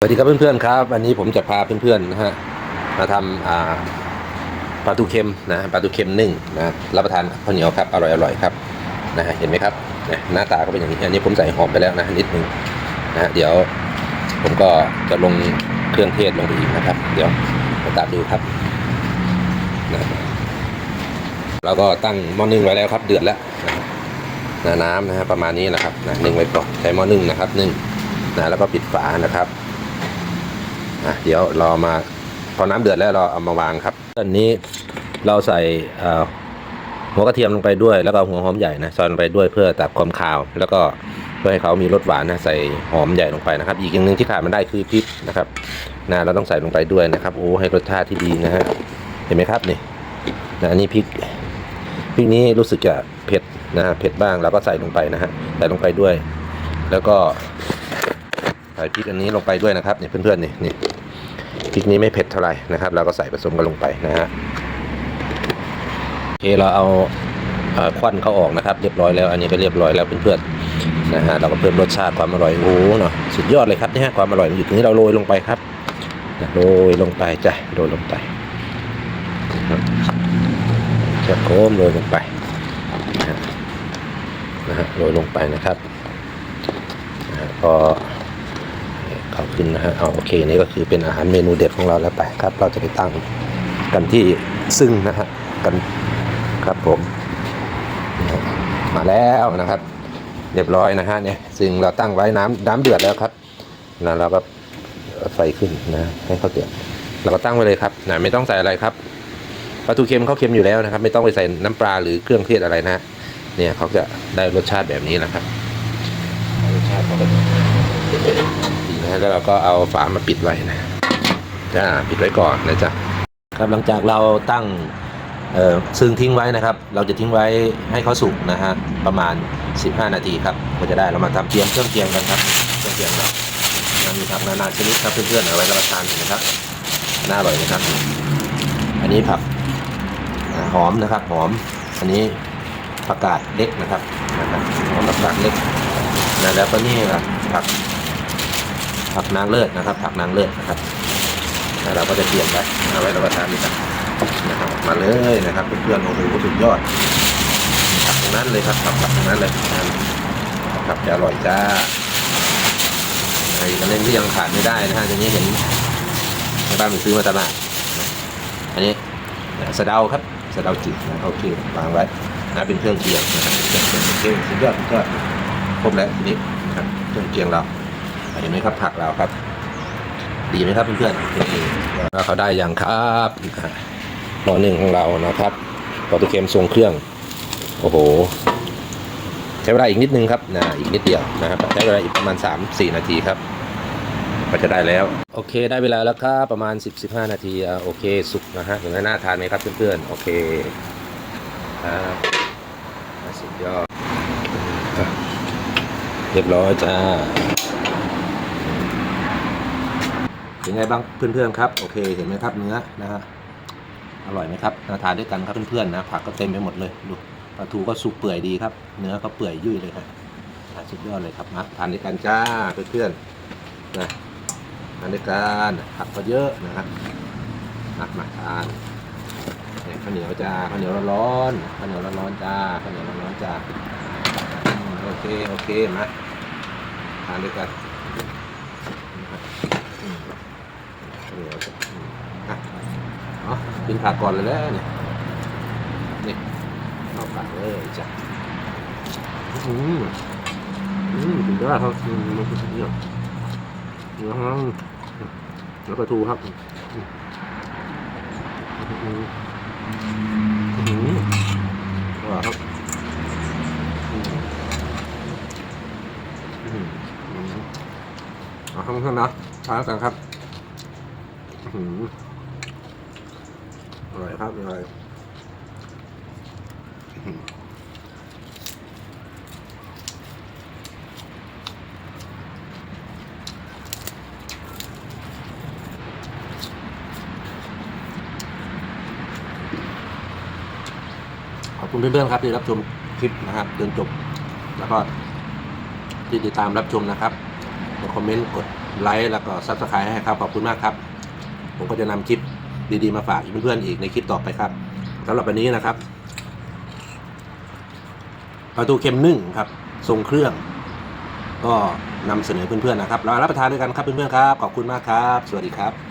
สวัสดีครับเพื่อนๆครับวันนี้ผมจะพาเพื่อนๆนะฮะมาทำอ่าปลาทูเค็มนะปลาทูเค็มนึ่งนะรับประทานกับข้าวเหนียวครับอร่อยๆครับนะฮะเห็นไหมครับนะหน้าตาก็เป็นอย่างนี้อันนี้ผมใส่หอมไปแล้วนะนิดนึงนะฮะเดี๋ยวผมก็จะลงเครื่องเทศลงไปอีกนะครับ เดี๋ยวมาตามดูครับนะเราก็ตั้งหม้อนึ่งไว้แล้วครับ เดือดแล้วนะน้ำนะฮะประมาณนี้แหละครับนะนึ่งไว้ก่อนใช้หม้อนึ่งนะครับนึ่งนะแล้วก็ปิดฝานะครับ อะเดี๋ยวรอมาพอน้ำเดือดแล้วเราเอามาวางครับตอนนี้เราใส่หัวกระเทียมลงไปด้วย แล้วก็หัวหอมใหญ่นะซอยลงไปด้วยเพื่อตัดความคาว แล้วก็เพื่อให้เขามีรสหวานนะใส่หอมใหญ่ลงไปนะครับ อีกอย่างหนึ่งที่ขาดไมันได้คือพริกนะครับนะเราต้องใส่ลงไปด้วยนะครับโอ้ให้รสชาติที่ดีนะฮะเห็นไหมครับนี่นะอันนี้พริกพริกนี้รู้สึกจะเผ็ดนะฮะเผ็ดบ้างเราก็ใส่ลงไปนะฮะใส่ลงไปด้วย แล้วก็ ใส่พริกอันนี้ลงไปด้วยนะครับเนี่ยเพื่อนๆนี่นี่พริกนี้ไม่เผ็ดเท่าไหร่นะครับ เราก็ใส่ผสมกันลงไปนะฮะโอเคเราเอาควันเขาออกนะครับ เรียบร้อยแล้ว อันนี้ก็เรียบร้อยแล้วเพื่อนๆนะฮะเราก็เพิ่มรสชาติความอร่อยโอ้โหเนาะสุดยอดเลยครับนี่ฮะความอร่อยมันอยู่ตรงนี้เราโรยลงไปครับโรยลงไปจ้ะโรยลงไปแค่โค้มโรยลงไปนะฮะโรยลงไปนะครับนะฮะพอ ขึ้นนะฮะเอาโอเคนี่ก็คือเป็นอาหารเมนูเด็ดของเราแล้วไปครับ เราจะไปตั้งกันที่ซึ่งนะฮะกันครับผมมาแล้วนะครับ เรียบร้อยนะฮะเนี่ยซึ่งเราตั้งไว้น้ำน้ำเดือดแล้วครับนะเราก็ไฟขึ้นนะให้เขาเดือดเราก็ตั้งไว้เลยครับนะไม่ต้องใส่อะไรครับปลาทูเค็มเขาเค็มอยู่แล้วนะครับ ไม่ต้องไปใส่น้ำปลาหรือเครื่องเทศอะไรนะ เนี่ยเขาจะได้รสชาติแบบนี้นะครับรสชาติเขาก็ดีนะ แล้วเราก็เอาฝามาปิดไว้นะจ้าปิดไว้ก่อนนะจ๊ะครับหลังจากเราตั้งซึ่งทิ้งไว้นะครับ เราจะทิ้งไว้ให้เขาสุกนะฮะประมาณ 15 นาทีครับก็จะได้เรามาทำเตรียมเครื่องเคียงกันครับเครื่องเคียงเรามีผักนานาชนิดครับเพื่อนๆเอาไว้รับประทานนะครับน่าอร่อยนะครับ อันนี้ผักหอมนะครับหอมอันนี้ผักกาดเล็กนะครับนะครับหอมผักกาดเล็กนะแล้วก็นี่ผัก ผักนางเลิศนะครับ ผักนางเลิศนะครับแล้วเราก็จะเตรียมไปเอาไว้รับประทานดีกันนะครับมาเลยนะครับเพื่อนๆโอ้โหสุดยอดผักตรงนั้นเลยครับผักผักตรงนั้นเลยนะครับจะอร่อยจ้าไอ้กันเล่นที่ยังขาดไม่ได้นะฮะอย่างนี้เห็นในบ้านไปซื้อมาตลาดอันนี้สะเดาครับสะเดาจืดนะโอเควางไว้นะเป็นเครื่องเคียงนะครับเครื่องเคียงเครื่องสุดยอดสุดยอดครบแล้วทีนี้นะครับเครื่องเคียงเรา เห็นไหมครับผักเราครับ ดีไหมครับเพื่อนๆแล้วเขาได้อย่างครับหม้อหนึ่งของเรานะครับปลาทูเค็มทรงเครื่อง โอ้โห ใช้เวลาอีกนิดนึงครับนะอีกนิดเดียวนะครับใช้เวลาอีกประมาณ 3-4 นาทีครับ ก็จะได้แล้ว โอเคได้เวลาแล้วครับประมาณ 10-15 นาทีอะโอเค สุกนะฮะเห็นไหมน่าทานไหมครับเพื่อนๆโอเคครับสุดยอดเรียบร้อยจ้า เป็นไงบ้างเพื่อนๆครับโอเคเห็นไหมครับเนื้อนะฮะอร่อยไหมครับมาทานด้วยกันครับเพื่อนๆนะผักก็เต็มไปหมดเลยดูปลาทูก็สุกเปื่อยดีครับ เนื้อก็เปื่อยยุ่ยเลยครับสุดยอดเลยครับมาทานด้วยกันจ้าเพื่อนๆนะทานด้วยกันผักก็เยอะนะครับมามาทานเนี่ยข้าวเหนียวจ้าข้าวเหนียวร้อนๆข้าวเหนียวร้อนๆจ้าข้าวเหนียวร้อนๆจ้าโอเคโอเคมาทานด้วยกัน เหนียวจ้ะอืมอะ เอากินผักก่อนเลยแล้วเนี่ยนี่เอาผักเลยจ้ะอืมอืมกินได้ครับอืมมันเป็นอย่างนี้อะเนื้อหางแล้วปลาทูครับอืมอืมอือืมอร่อยครับอืมอืมอืมเอาข้างๆนะทานกันครับ อื้อ อร่อยครับอร่อยขอบคุณเพื่อนๆครับที่รับชมคลิปนะครับจนจบ แล้วก็ที่ติดตามรับชมนะครับโอดคอมเมนต์กดไลค์แล้วก็ซับสไครต์ให้ครับ ขอบคุณมากครับ ผมก็จะนำคลิป ดีๆมาฝากเพื่อนๆอีกในคลิปต่อไปครับสำหรับวันนี้นะครับปลาทูเค็มนึ่งครับทรงเครื่อง ก็นำเสนอเพื่อนๆนะครับเรารับประทานด้วยกันครับเพื่อนๆครับ ขอบคุณมากครับ สวัสดีครับ